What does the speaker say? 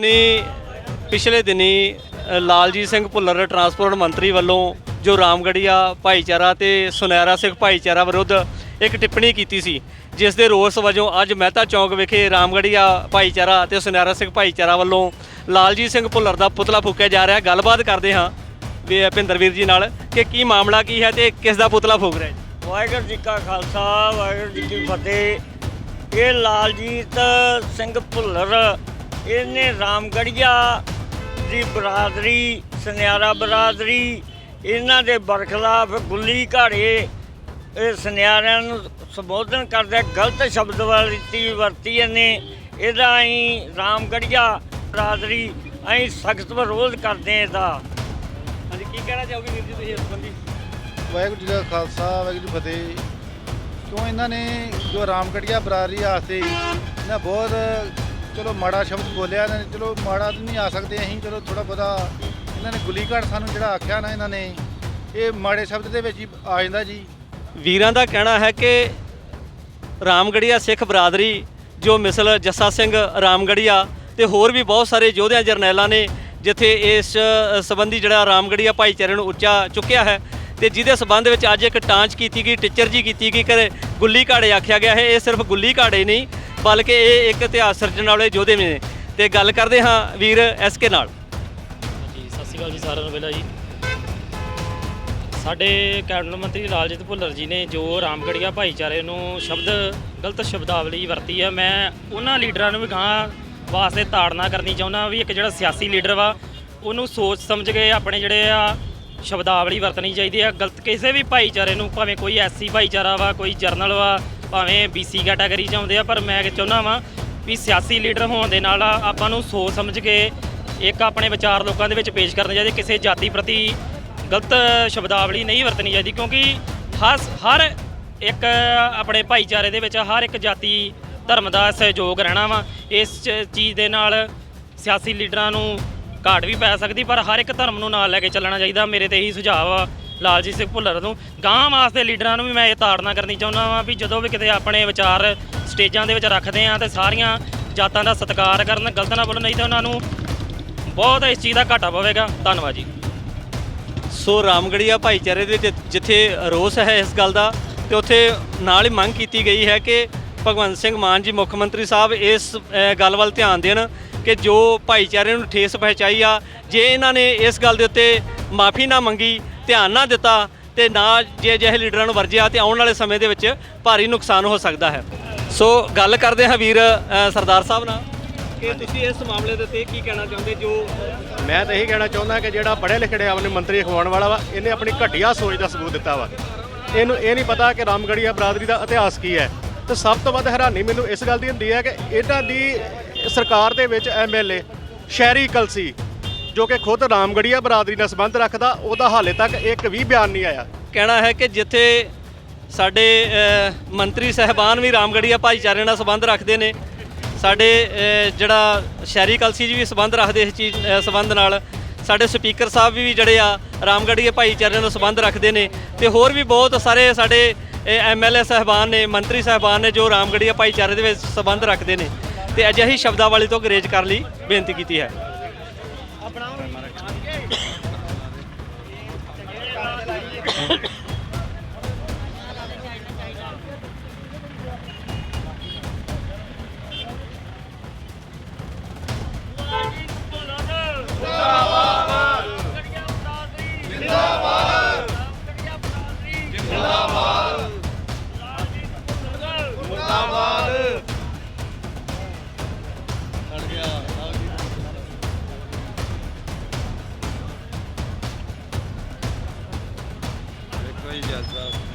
ਦਿਨੀ ਪਿਛਲੇ ਦਿਨੀ ਲਾਲਜੀਤ ਸਿੰਘ ਭੁੱਲਰ ਟਰਾਂਸਪੋਰਟ ਮੰਤਰੀ ਵੱਲੋਂ ਜੋ ਰਾਮਗੜੀਆ ਭਾਈਚਾਰਾ ਤੇ ਸੁਨਹਿਰਾ ਸਿੰਘ ਭਾਈਚਾਰਾ ਵਿਰੁੱਧ ਇੱਕ ਟਿੱਪਣੀ ਕੀਤੀ ਸੀ, ਜਿਸ ਦੇ ਰੋਸ ਵਜੋਂ ਅੱਜ ਮਹਿਤਾ ਚੌਂਕ ਵਿਖੇ ਰਾਮਗੜੀਆ ਭਾਈਚਾਰਾ ਤੇ ਸੁਨਹਿਰਾ ਸਿੰਘ ਭਾਈਚਾਰਾ ਵੱਲੋਂ ਲਾਲਜੀਤ ਸਿੰਘ ਭੁੱਲਰ ਦਾ ਪੁਤਲਾ ਫੂਕਿਆ ਜਾ ਰਿਹਾ। ਗੱਲਬਾਤ ਕਰਦੇ ਹਾਂ ਵੀ ਭਿੰਦਰਵੀਰ ਜੀ ਨਾਲ ਕਿ ਕੀ ਮਾਮਲਾ ਕੀ ਹੈ ਤੇ ਕਿਸ ਦਾ ਪੁਤਲਾ ਫੂਕ ਰਿਹਾ ਜੀ? ਵਾਹਿਗੁਰੂ ਜੀ ਕਾ ਖਾਲਸਾ, ਵਾਹਿਗੁਰੂ ਜੀ ਕੀ ਫਤਿਹ। ਇਹ ਲਾਲਜੀਤ ਸਿੰਘ ਭੁੱਲਰ ਇਹਨੇ ਰਾਮਗੜੀਆ ਦੀ ਬਰਾਦਰੀ, ਸੁਨਿਆਰਾ ਬਰਾਦਰੀ, ਇਹਨਾਂ ਦੇ ਬਰਖਲਾਫ ਗੁੱਲੀ ਘਾੜੇ, ਇਹ ਸੁਨਿਆਰਿਆਂ ਨੂੰ ਸੰਬੋਧਨ ਕਰਦੇ ਗਲਤ ਸ਼ਬਦ ਵਰਤੀ ਵਰਤੀ ਇਹਨੇ। ਇਹਦਾ ਅਸੀਂ ਰਾਮਗੜੀਆ ਬਰਾਦਰੀ ਅਸੀਂ ਸਖਤ ਵਿਰੋਧ ਕਰਦੇ ਹਾਂ ਇਹਦਾ। ਹਾਂਜੀ, ਕੀ ਕਹਿਣਾ ਚਾਹੋਗੇ ਵੀਰ ਜੀ ਤੁਸੀਂ ਇਸ ਸੰਬੰਧੀ? ਵਾਹਿਗੁਰੂ ਜੀ ਦਾ ਖਾਲਸਾ, ਵਾਹਿਗੁਰੂ ਜੀ ਫਤਿਹ। ਕਿਉਂ ਇਹਨਾਂ ਨੇ ਜੋ ਰਾਮਗੜੀਆ ਬਰਾਦਰੀ ਵਾਸਤੇ ਇਹਨਾਂ ਬਹੁਤ ਚਲੋ ਮਾੜਾ ਸ਼ਬਦ ਬੋਲਿਆ ਇਹਨਾਂ ਨੇ, ਚਲੋ ਮਾੜਾ ਤਾਂ ਨਹੀਂ ਆ ਸਕਦੇ ਅਸੀਂ, ਚਲੋ ਥੋੜਾ ਬਹੁਤਾ ਇਹਨਾਂ ਨੇ ਗੁਲੀ ਘਾਟ ਸਾਨੂੰ ਜਿਹੜਾ ਆਖਿਆ ਨਾ ਇਹਨਾਂ ਨੇ, ਇਹ ਮਾੜੇ ਸ਼ਬਦ ਦੇ ਵਿੱਚ ਹੀ ਆ ਜਾਂਦਾ ਜੀ। ਵੀਰਾਂ ਦਾ ਕਹਿਣਾ ਹੈ ਕਿ ਰਾਮਗੜੀਆ ਸਿੱਖ ਬਰਾਦਰੀ, ਜੋ ਮਿਸਲ ਜੱਸਾ ਸਿੰਘ ਰਾਮਗੜੀਆ ਤੇ ਹੋਰ ਵੀ ਬਹੁਤ ਸਾਰੇ ਯੋਧਿਆਂ ਜਰਨੈਲਾਂ ਨੇ, ਜਿੱਥੇ ਇਸ ਸੰਬੰਧੀ ਜਿਹੜਾ ਰਾਮਗੜੀਆ ਭਾਈਚਾਰੇ ਨੂੰ ਉੱਚਾ ਚੁੱਕਿਆ ਹੈ ਤੇ ਜਿਹਦੇ ਸਬੰਧ ਵਿੱਚ ਅੱਜ ਇੱਕ ਟਾਂਚ ਕੀਤੀ ਗਈ, ਟੀਚਰ ਜੀ ਕੀਤੀ ਗਈ ਕਿ ਗੁੱਲੀ ਘਾੜੇ ਆਖਿਆ ਗਿਆ ਹੈ। ਇਹ ਸਿਰਫ ਗੁੱਲੀ ਘਾੜੇ ਨਹੀਂ ਬਲਕਿ ਇਹ ਇੱਕ ਇਤਿਹਾਸ ਸਿਰਜਣ ਵਾਲੇ ਯੋਧੇ ਵੀ ਨੇ। ਤੇ ਗੱਲ ਕਰਦੇ ਹਾਂ ਵੀਰ ਐਸਕੇ ਨਾਲ। ਜੀ, ਸਤਿ ਸ਼੍ਰੀ ਅਕਾਲ ਜੀ ਸਾਰਿਆਂ ਨੂੰ ਪਹਿਲਾਂ ਜੀ। ਸਾਡੇ ਕੈਬਨਿਟ ਮੰਤਰੀ ਲਾਲਜੀਤ ਭੁੱਲਰ ਜੀ ਨੇ ਜੋ ਰਾਮਗੜੀਆ ਭਾਈਚਾਰੇ ਨੂੰ ਸ਼ਬਦ, ਗਲਤ ਸ਼ਬਦਾਵਲੀ ਵਰਤੀ ਹੈ ਮੈਂ ਉਹਨਾਂ ਲੀਡਰਾਂ ਨੂੰ ਵੀ ਗਾਂ ਵਾਸਤੇ ਤਾੜਨਾ ਕਰਨੀ ਚਾਹੁੰਦਾ ਵੀ ਇੱਕ ਜਿਹੜਾ ਸਿਆਸੀ ਲੀਡਰ ਵਾ, ਉਹਨੂੰ ਸੋਚ ਸਮਝ ਕੇ ਆਪਣੇ ਜਿਹੜੇ ਆ ਸ਼ਬਦਾਵਲੀ ਵਰਤਣੀ ਚਾਹੀਦੀ ਹੈ ਗਲਤ ਕਿਸੇ ਵੀ ਭਾਈਚਾਰੇ ਨੂੰ, ਭਾਵੇਂ ਕੋਈ ਐਸਸੀ ਭਾਈਚਾਰਾ ਵਾ, ਕੋਈ ਜਰਨਲ ਵਾ ਭਾਵੇਂ ਬੀਸੀ ਕੈਟਾਗਰੀ ਚ ਆਉਂਦੇ ਆ, ਪਰ ਮੈਂ ਚਾਹੁੰਦਾ ਵਾਂ ਵੀ ਸਿਆਸੀ ਲੀਡਰ ਹੋਣ ਦੇ ਨਾਲ ਆਪਾਂ ਨੂੰ ਸੋਚ ਸਮਝ ਕੇ ਇੱਕ ਆਪਣੇ ਵਿਚਾਰ ਲੋਕਾਂ ਦੇ ਵਿੱਚ ਪੇਸ਼ ਕਰਨੇ ਚਾਹੀਦੇ, ਕਿਸੇ ਜਾਤੀ ਪ੍ਰਤੀ ਗਲਤ ਸ਼ਬਦਾਵਲੀ ਨਹੀਂ ਵਰਤਣੀ ਚਾਹੀਦੀ, ਕਿਉਂਕਿ ਹਰ ਹਰ ਇੱਕ ਆਪਣੇ ਭਾਈਚਾਰੇ ਦੇ ਵਿੱਚ, ਹਰ ਇੱਕ ਜਾਤੀ ਧਰਮ ਦਾ ਸਹਿਯੋਗ ਰਹਿਣਾ ਵਾ। ਇਸ ਚ- ਚੀਜ਼ ਦੇ ਨਾਲ ਸਿਆਸੀ ਲੀਡਰਾਂ ਨੂੰ ਘਾਟ ਵੀ ਪੈ ਸਕਦੀ, ਪਰ ਹਰ ਇੱਕ ਧਰਮ ਨੂੰ ਨਾਲ ਲੈ ਕੇ ਚੱਲਣਾ ਚਾਹੀਦਾ, ਮੇਰੇ ਤੇ ਇਹੀ ਸੁਝਾਅ ਆ। ਲਾਲਜੀਤ ਸਿੰਘ ਭੁੱਲਰ ਨੂੰ। ਗਾਂ ਵਾਸਤੇ ਲੀਡਰਾਂ ਨੂੰ ਵੀ ਮੈਂ ਇਹ ਤਾੜਨਾ ਕਰਨੀ ਚਾਹੁੰਦਾ ਵਾਂ ਵੀ ਜਦੋਂ ਵੀ ਕਿਤੇ ਆਪਣੇ ਵਿਚਾਰ ਸਟੇਜਾਂ ਦੇ ਵਿੱਚ ਰੱਖਦੇ ਆ ਤੇ ਸਾਰੀਆਂ ਜਾਤਾਂ ਦਾ ਸਤਿਕਾਰ ਕਰਨ, ਗਲਤ ਨਾ ਬੋਲਣ, ਨਹੀਂ ਤਾਂ ਉਹਨਾਂ ਨੂੰ ਬਹੁਤ ਇਸ ਚੀਜ਼ ਦਾ ਘਾਟਾ ਪਵੇਗਾ। ਧੰਨਵਾਦ ਜੀ। ਸੋ ਰਾਮਗੜੀਆ ਭਾਈਚਾਰੇ ਦੇ ਵਿੱਚ ਜਿੱਥੇ ਰੋਸ ਹੈ ਇਸ ਗੱਲ ਦਾ ਤੇ ਉੱਥੇ ਨਾਲ ਹੀ ਮੰਗ ਕੀਤੀ ਗਈ ਹੈ ਕਿ ਭਗਵੰਤ ਸਿੰਘ ਮਾਨ ਜੀ, ਮੁੱਖ ਮੰਤਰੀ ਸਾਹਿਬ ਇਸ ਗੱਲ ਵੱਲ ਧਿਆਨ ਦੇਣ ਕਿ ਜੋ ਭਾਈਚਾਰੇ ਨੂੰ ਠੇਸ ਪਹੁੰਚਾਈ ਆ, ਜੇ ਇਹਨਾਂ ਨੇ ਇਸ ਗੱਲ ਦੇ ਉੱਤੇ ਮਾਫੀ ਨਾ ਮੰਗੀ ਧਿਆਨ ਨਾ ਦਿੱਤਾ ਤੇ ਨਾ ਜੇ ਅਜਿਹੇ ਲੀਡਰਾਂ ਨੂੰ ਵਰਜਿਆ ਤੇ ਆਉਣ ਵਾਲੇ ਸਮੇਂ ਦੇ ਵਿੱਚ ਭਾਰੀ ਨੁਕਸਾਨ ਹੋ ਸਕਦਾ ਹੈ। ਸੋ ਗੱਲ ਕਰਦੇ ਹਾਂ ਵੀਰ ਅ, ਸਰਦਾਰ ਸਾਹਿਬ ਨਾਲ। ਕਿ ਤੁਸੀਂ ਇਸ ਮਾਮਲੇ ਦੇ ਉੱਤੇ ਕੀ ਕਹਿਣਾ ਚਾਹੁੰਦੇ ਜੋ ਮੈਂ ਤਾਂ ਇਹੀ ਕਹਿਣਾ ਚਾਹੁੰਦਾ ਕਿ ਜਿਹੜਾ ਪੜ੍ਹੇ ਲਿਖੇ ਆਪਣੇ ਮੰਤਰੀ ਅਖਵਾਉਣ ਵਾਲਾ ਵਾ ਇਹਨੇ ਆਪਣੀ ਘਟੀਆ ਸੋਚ ਦਾ ਸਬੂਤ ਦਿੱਤਾ ਵਾ। ਇਹਨੂੰ ਇਹ ਨਹੀਂ ਪਤਾ ਕਿ ਰਾਮਗੜੀਆ ਬਰਾਦਰੀ ਦਾ ਇਤਿਹਾਸ ਕੀ ਹੈ। ਤੇ ਸਭ ਤੋਂ ਵੱਧ ਹੈਰਾਨੀ ਮੈਨੂੰ ਇਸ ਗੱਲ ਦੀ ਹੁੰਦੀ ਹੈ ਕਿ ਇਹਨਾਂ ਦੀ ਸਰਕਾਰ ਦੇ ਵਿੱਚ ਐਮਐਲਏ ਸ਼ਹਿਰੀ ਕਲਸੀ ਜੋ ਕਿ ਖੁਦ ਰਾਮਗੜੀਆ ਬਰਾਦਰੀ ਨਾਲ ਸੰਬੰਧ ਰੱਖਦਾ, ਉਹਦਾ ਹਾਲੇ ਤੱਕ ਇੱਕ ਵੀ ਬਿਆਨ ਨਹੀਂ ਆਇਆ। ਕਹਿਣਾ ਹੈ ਕਿ ਜਿੱਥੇ, ਸਾਡੇ ਮੰਤਰੀ ਸਹਿਬਾਨ ਵੀ ਰਾਮਗੜੀਆ ਭਾਈਚਾਰੇ ਨਾਲ ਸੰਬੰਧ ਰੱਖਦੇ ਨੇ, ਸਾਡੇ ਜਿਹੜਾ ਸ਼ਹਿਰੀ ਕਲਸੀ ਜੀ ਵੀ ਸੰਬੰਧ ਰੱਖਦੇ ਇਸ ਚੀਜ਼ ਸੰਬੰਧ ਨਾਲ, ਸਾਡੇ ਸਪੀਕਰ ਸਾਹਿਬ ਵੀ ਜਿਹੜੇ ਆ, ਰਾਮਗੜੀਆ ਭਾਈਚਾਰੇ ਨਾਲ ਸੰਬੰਧ ਰੱਖਦੇ ਨੇ, ਤੇ ਹੋਰ ਵੀ ਬਹੁਤ ਸਾਰੇ ਸਾਡੇ ਐਮਐਲਏ ਸਹਿਬਾਨ ਨੇ, ਮੰਤਰੀ ਸਹਿਬਾਨ ਨੇ ਜੋ ਰਾਮਗੜੀਆ ਭਾਈਚਾਰੇ ਦੇ ਵਿੱਚ ਸੰਬੰਧ ਰੱਖਦੇ ਨੇ, ਤੇ ਅਜਿਹੀ ਸ਼ਬਦਾਵਲੀ ਤੋਂ ਗਰੇਜ ਕਰਨ ਲਈ, ਬੇਨਤੀ ਕੀਤੀ ਹੈ। ਦੇਖੋ ਜੀ ਜੱਜ ਸਾਹਿਬ